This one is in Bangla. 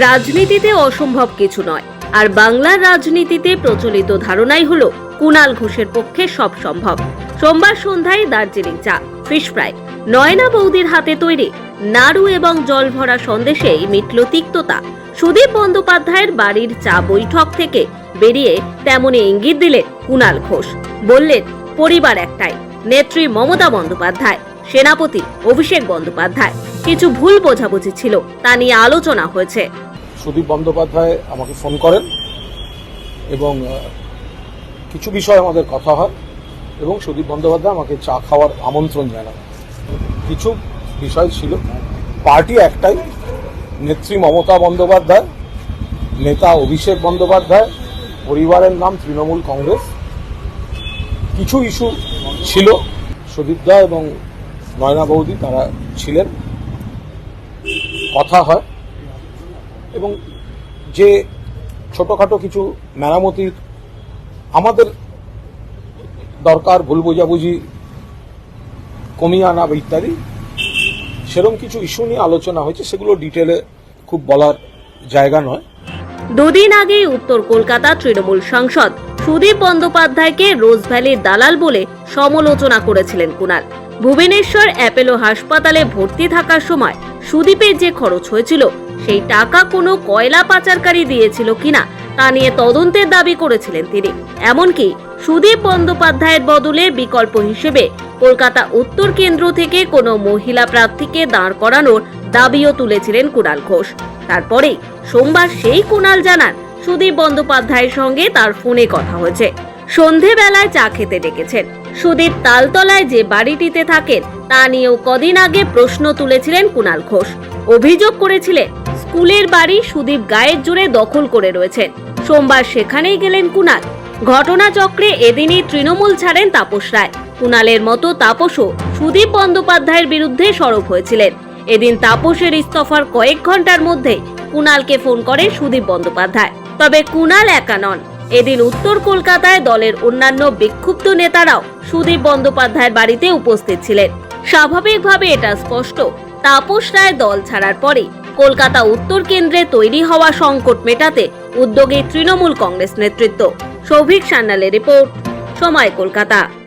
রাজনীতিতে অসম্ভব কিছু নয়। আর বাংলার রাজনীতিতে প্রচলিত ধারণাই হলো, কুণাল ঘোষের পক্ষে সব সম্ভব। সোমবার সন্ধ্যায় দার্জিলিং চা, ফিশ ফ্রাই। নয়না বৌদির হাতে তৈরি, নাড়ু এবং জল ভরা সন্দেশেই মিটল তিক্ততা। সুদীপ বন্দ্যোপাধ্যায়ের বাড়ির চা বৈঠক থেকে বেরিয়ে তেমনই ইঙ্গিত দিলেন কুণাল ঘোষ। বললেন, পরিবার একটাই, নেত্রী মমতা বন্দ্যোপাধ্যায়, সেনাপতি অভিষেক বন্দ্যোপাধ্যায়। কিছু ভুল বোঝাবুঝি ছিল, তা নিয়ে আলোচনা হয়েছে। সুদীপ বন্দ্যোপাধ্যায় আমাকে ফোন করেন এবং কিছু বিষয়ে আমাদের কথা হয় এবং সুদীপ বন্দ্যোপাধ্যায় আমাকে চা খাওয়ার আমন্ত্রণ জানান। কিছু বিষয় ছিল। পার্টি একটাই, নেত্রী মমতা বন্দ্যোপাধ্যায়, নেতা অভিষেক বন্দ্যোপাধ্যায়, পরিবারের নাম তৃণমূল কংগ্রেস। কিছু ইস্যু ছিল। সুদীপদা এবং নয়না বৌদি তারা ছিলেন। কথা হয় এবং যে ছোটখাটো কিছু মেরামতির আমাদের দরকার, ভুল বোঝাবুঝি কমিয়ে আনা বা ইত্যাদি সেরকম কিছু ইস্যু নিয়ে আলোচনা হয়েছে, সেগুলো ডিটেলে খুব বলার জায়গা নয়। দুদিন আগেই উত্তর কলকাতা তৃণমূল সাংসদ সুদীপ বন্দ্যোপাধ্যায়কে রোজ ভ্যালির দালাল বলে সমালোচনা করেছিলেন কুণাল ভুবনেশ্বর অ্যাপেলো হাসপাতালে ভর্তি থাকার সময় সুদীপের যে খরচ হয়েছিল, সেই টাকা কোনো কয়লা পাচারকারী দিয়েছিল কিনা, তা নিয়ে তদন্তের দাবি করেছিলেন তিনি। এমনকি সুদীপ বন্দ্যোপাধ্যায়ের বদলে বিকল্প হিসেবে কলকাতা উত্তর কেন্দ্র থেকে কোনো মহিলা প্রার্থীকে দাঁড় করানোর দাবিও তুলেছিলেন কুণাল ঘোষ। তারপরেই সোমবার সেই কুণাল জানান, সুদীপ বন্দ্যোপাধ্যায়ের সঙ্গে তার ফোনে কথা হয়েছে। সন্ধেবেলায় চা খেতে ডেকেছেন। সুদীপ তালতলায় যে বাড়িটিতে থাকেন, তা নিয়েও কদিন আগে প্রশ্ন তুলেছিলেন কুণাল ঘোষ। অভিযোগ করেছিলেন, স্কুলের বাড়ি সুদীপ গায়ের জোরে দখল করে রয়েছেন। সোমবার সেখানেই গেলেন কুণাল ঘটনাচক্রে এদিনই তৃণমূল ছাড়েন তাপস রায়। কুণালের মতো তাপসও সুদীপ বন্দ্যোপাধ্যায়ের বিরুদ্ধে সরব হয়েছিলেন। এদিন তাপসের ইস্তফার কয়েক ঘণ্টার মধ্যেই কুণালকে ফোন করে সুদীপ বন্দ্যোপাধ্যায়। তবে কুণাল একা নন। এদিন উত্তর কলকাতায় দলের অন্যান্য বিক্ষুব্ধ নেতারাও সুদীপ বন্দ্যোপাধ্যায়ের বাড়িতে উপস্থিত ছিলেন। স্বাভাবিকভাবে এটা স্পষ্ট। তাপস রায় দল ছাড়ার পরে কলকাতা উত্তর কেন্দ্রে তৈরি হওয়া সংকট মেটাতে উদ্যোগী তৃণমূল কংগ্রেস নেতৃত্ব। সৌভিক সান্যালের রিপোর্ট, সময় কলকাতা।